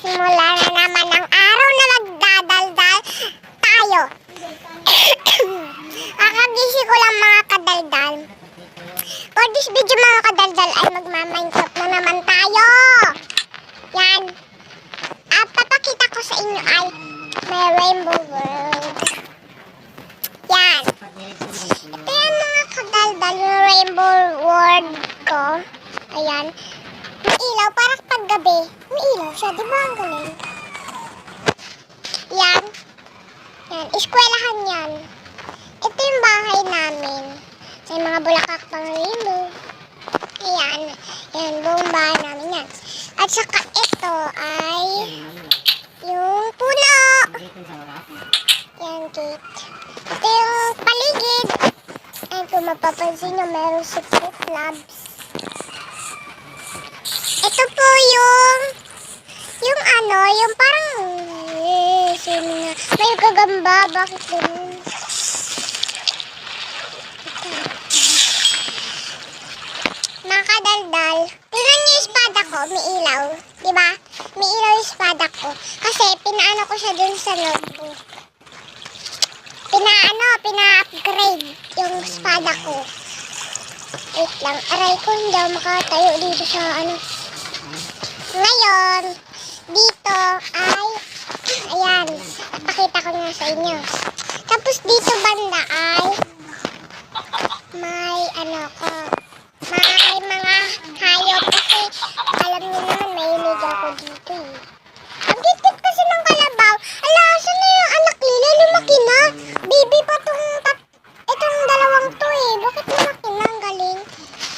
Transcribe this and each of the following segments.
nagsisimula na naman ang araw na magdadaldal tayo. Kakagising ko lang mga kadaldal. For this video mga kadaldal ay magma-minecraft na naman tayo. Yan. At papakita ko sa inyo ay may rainbow world. Yan. Ito yan mga kadaldal yung rainbow world ko. Ayan. May ilaw para paggabi. May ilaw siya, di ba ang galing? Yan. Yan. Eskwelahan yan. Ito yung bahay namin. Sa mga bulaklak pang rainbow. Ayan. Yan, buong bahay namin yan. At saka ito ay yung puno. Yan, gate. Ito yung paligid. Ayan, kung mapapansin nyo, meron secret labs. Ito po yung yung ano, yung parang eh, sino may gagamba, bakit ganun? Mga kadaldal, tingnan niyo yung espada ko, may ilaw, di ba? May ilaw yung espada ko. Kasi pinaano ko siya dun sa notebook. Pinaano, pina-upgrade yung espada ko. Wait lang, aray ko, hindi ako makatayo dito sa ano. Ngayon, dito ay, ayan, pakita ko nga sa inyo. Tapos dito banda ay, may ano ko, may mga hayop kasi alam niyo naman mahilig ako dito eh. Ang kasi ng kalabaw. Ala, nila? Lumaki na. Baby pa tong tat itong dalawang to eh. Bakit lumaki na? Ang galing.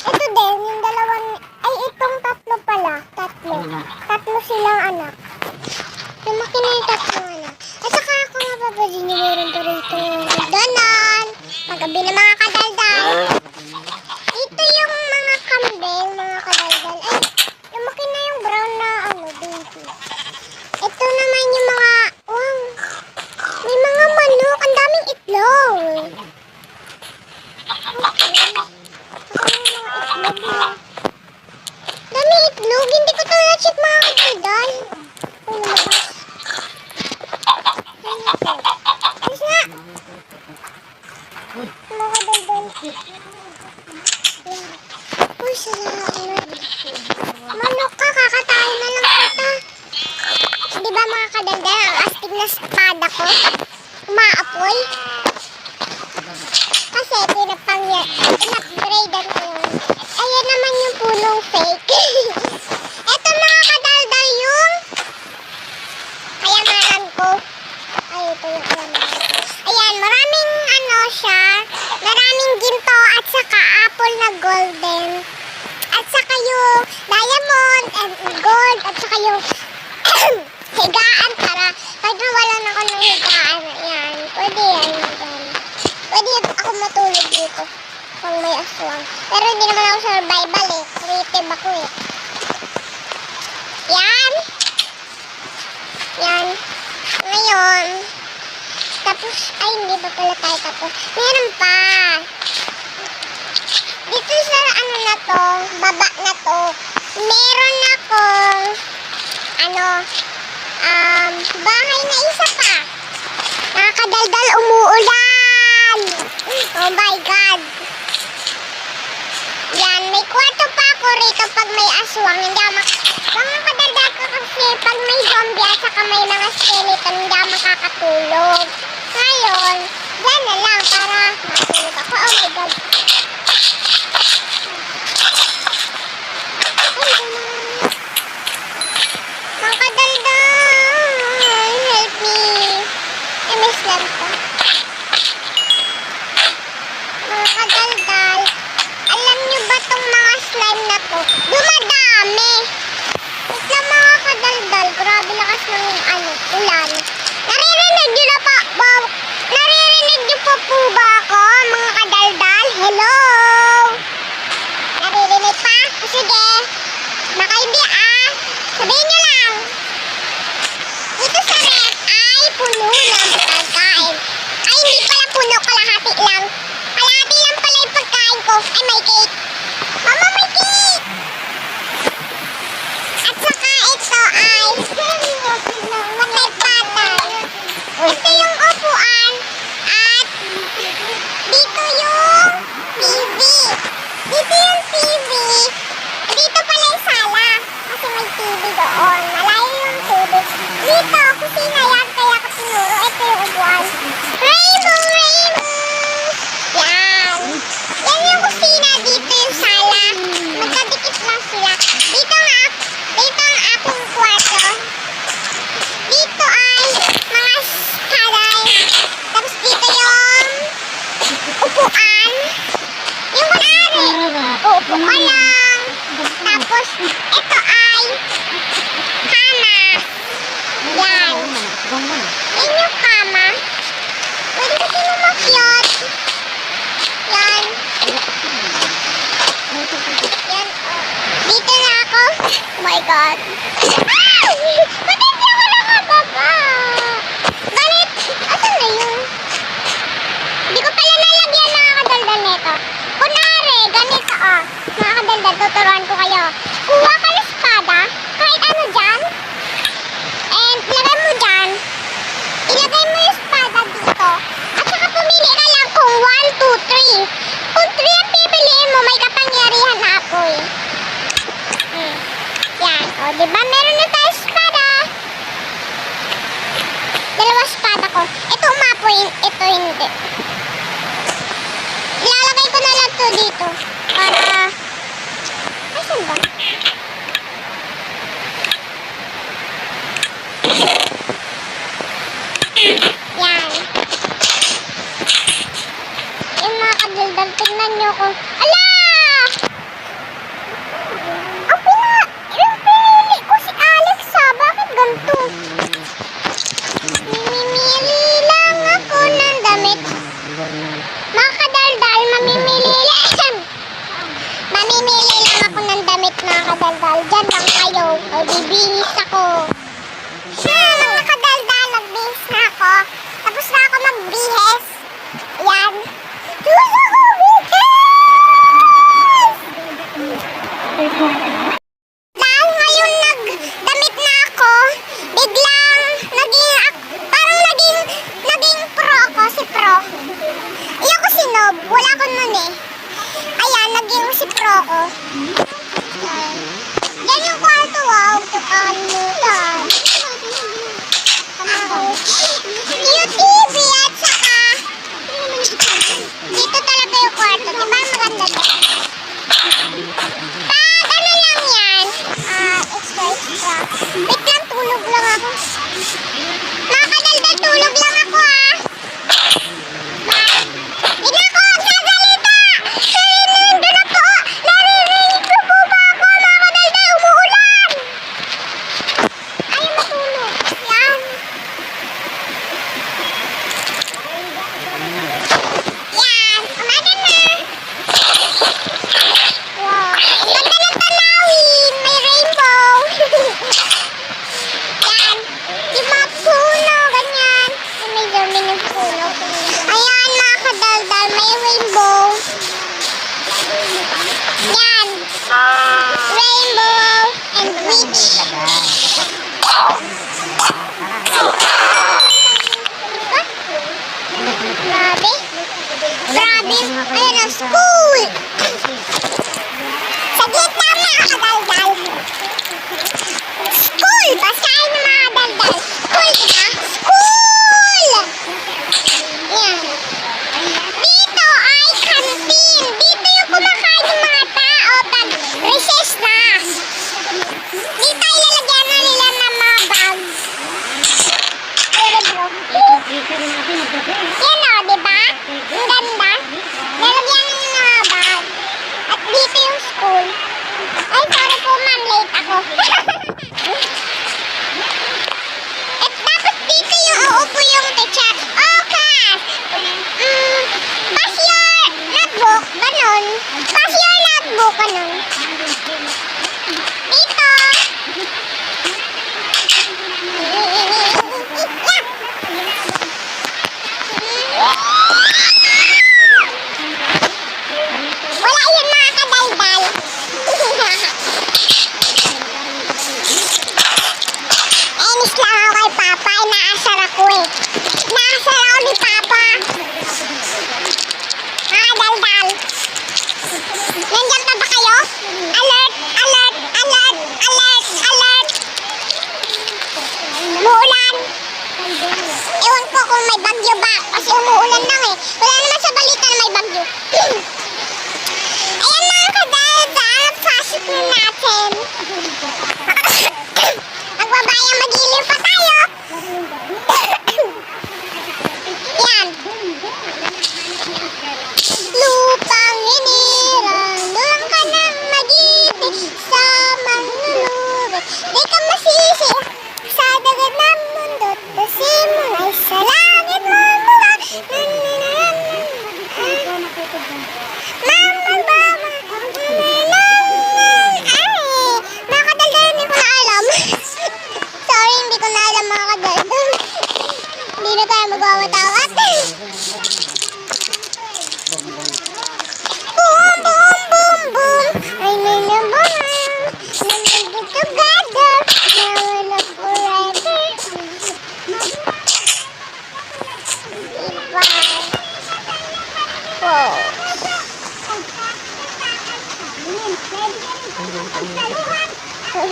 Ito din, yung dalawang, ay itong tatlo pala. Tatlo. Tatlo silang anak. Lumaki na yung tatlong anak. At saka ako nga papadin yung meron pa rito. Ganon. Magabi na mga kadaldal. Ito yung mga kambing, mga kadaldal. Ay, lumaki na yung brown na ano, baby. Ito naman yung mga, wow, may mga manok. Ang daming itlog. Itlog. Hindi ko to na-check mga lumabas. Ay, naku. Alis na. Mga kadaldal. Uy, salamat. Manok ka, kakatayin na lang kita. Di ba mga kadaldal, ang astig na espada ko, umaapoy. Kasi pinapangya, pinapgradean ko yun. Ayan naman yung punong fake. Ito mga kadaldal yung kayamanan ko. Ay, ito yung kayamanan ko. Ayan, maraming ano siya, maraming ginto at saka apple na golden. At saka yung diamond and gold at saka yung higaan para pag nawalan ako ng higaan, yan, pwede yan. yan. Pwede ako matulog dito pag may aswang. Pero hindi naman ako survival eh. Creative ako eh. Yan. Yan. Ngayon, tapos, ay hindi pa pala tayo tapos. Meron pa. Dito sa ano na to, baba na to, meron akong ano, um, bahay na isa pa. Nakakadaldal umuulan. Oh my God. Yan, may kwarto pa ako rito pag may aswang. Hindi ako mak- mga kadaldal ko kasi pag may zombie at saka may mga skeleton, hindi ako makakatulog. Ngayon, yan na lang para matulog ako. Oh my God. Ay, gumawa. Mga kadaldal, help me. I-miss lang ko. Mga kadaldal, alam niyo ba tong mga slime na to? Dumadami. Wait lang mga kadaldal, grabe lakas ng ano, ulan. Naririnig niyo na pa, ba, naririnig niyo pa po ba ako, mga kadaldal? Hello? Naririnig pa? O sige. Hindi ah. Sabihin niyo lang. Dito sa ref ay puno ng pagkain. Ay, hindi pala puno, kalahati lang. Kalahati lang pala yung pagkain ko. Ay, may cake. God. di ba meron na tayo espada? Dalawa espada ko. Ito umapoy, ito hindi. Ilalagay ko na lang to dito. Para... Asan ba? Yan. Yung mga kadaldal, tingnan nyo kung Baby. ako. Thank you. con này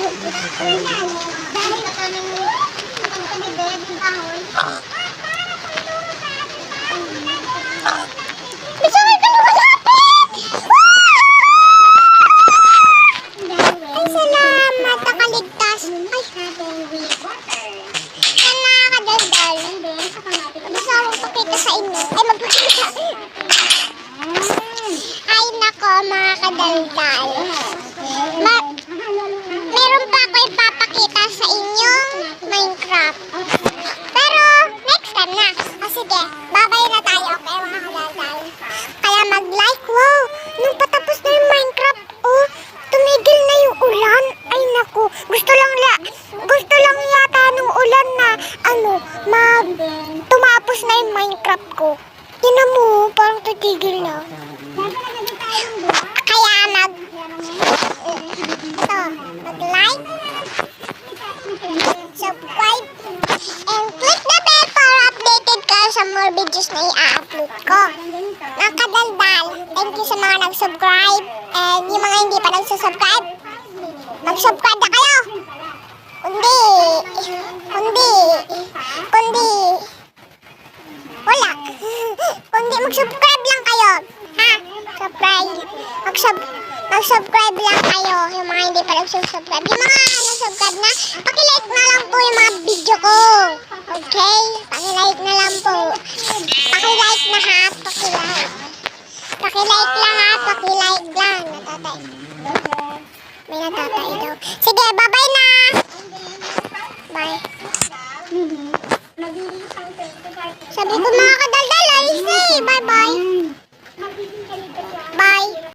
Dahil na kami kami din kahon. Bisaway ka na malapit! Ay, salamat. Nakaligtas. Ay, yan nakakadaldal. Gusto akong pakita sa inyo. Ay, magpakita. Ay, nako, mga kadaldal. Ma- meron pa ako ipapakita sa inyong Minecraft. Pero, next time na. O sige, babay na tayo, okay mga kadaldal? Kaya mag-like, wow! Nung patapos na yung Minecraft, oh, tumigil na yung ulan. Ay naku, gusto lang la, gusto lang yata nung ulan na, ano, mag, tumapos na yung Minecraft ko. Tinan mo, parang titigil na. Kaya mag, ito, mag-like, subscribe, and click the bell para updated ka sa more videos na i-upload ko. Mga kadaldal, thank you sa mga nag-subscribe. And yung mga hindi pa nag-subscribe, mag-subscribe na kayo. Kundi, kundi, kundi, wala. Kundi mag-subscribe lang kayo. Ha? Subscribe. Mag-sub, mag-subscribe lang kayo. Yung mga hindi pa nag-subscribe. Yung mga nag-subscribe na, pakilike na lang po yung mga video ko. Okay? Pakilike na lang po. Pakilike na ha. Pakilike. Pakilike lang ha. Pakilike lang. Natatay. May natatay daw. Sige, bye-bye na. Bye. Sabi ko mga kadaldal, alis na eh. Bye-bye. Bye.